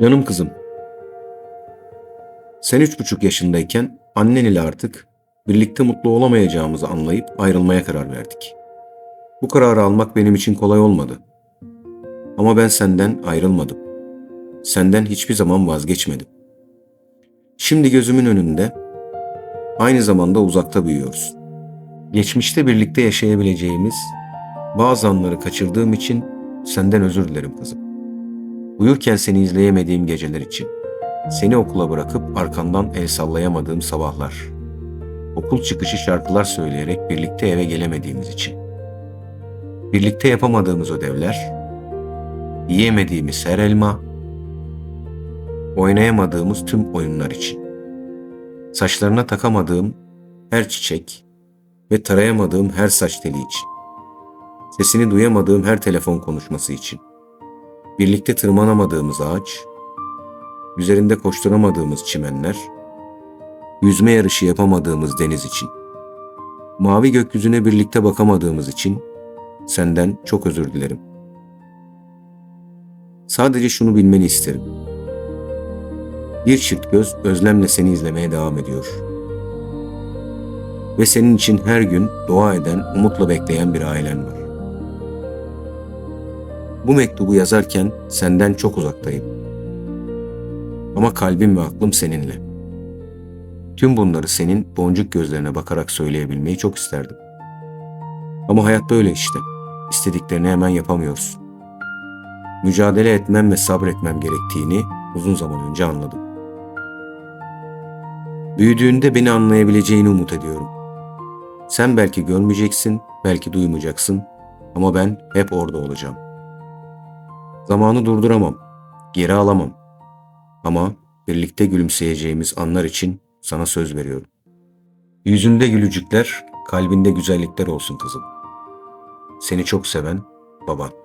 Canım kızım. Sen üç buçuk yaşındayken annen ile artık birlikte mutlu olamayacağımızı anlayıp ayrılmaya karar verdik. Bu kararı almak benim için kolay olmadı. Ama ben senden ayrılmadım. Senden hiçbir zaman vazgeçmedim. Şimdi gözümün önünde aynı zamanda uzakta büyüyoruz. Geçmişte birlikte yaşayabileceğimiz bazı anları kaçırdığım için senden özür dilerim kızım. Uyurken seni izleyemediğim geceler için. Seni okula bırakıp arkandan el sallayamadığım sabahlar. Okul çıkışı şarkılar söyleyerek birlikte eve gelemediğimiz için. Birlikte yapamadığımız ödevler, yiyemediğimiz her elma, oynayamadığımız tüm oyunlar için. Saçlarına takamadığım her çiçek ve tarayamadığım her saç teli için. Sesini duyamadığım her telefon konuşması için. Birlikte tırmanamadığımız ağaç, üzerinde koşturamadığımız çimenler, yüzme yarışı yapamadığımız deniz için. Mavi gökyüzüne birlikte bakamadığımız için senden çok özür dilerim. Sadece şunu bilmeni isterim. Bir çift göz özlemle seni izlemeye devam ediyor. Ve senin için her gün dua eden, umutla bekleyen bir ailen var. Bu mektubu yazarken senden çok uzaktayım. Ama kalbim ve aklım seninle. Tüm bunları senin boncuk gözlerine bakarak söyleyebilmeyi çok isterdim. Ama hayat böyle işte. İstediklerini hemen yapamıyorsun. Mücadele etmem ve sabretmem gerektiğini uzun zaman önce anladım. Büyüdüğünde beni anlayabileceğini umut ediyorum. Sen belki görmeyeceksin, belki duymayacaksın ama ben hep orada olacağım. Zamanı durduramam, geri alamam. Ama birlikte gülümseyeceğimiz anlar için sana söz veriyorum. Yüzünde gülücükler, kalbinde güzellikler olsun kızım. Seni çok seven baban.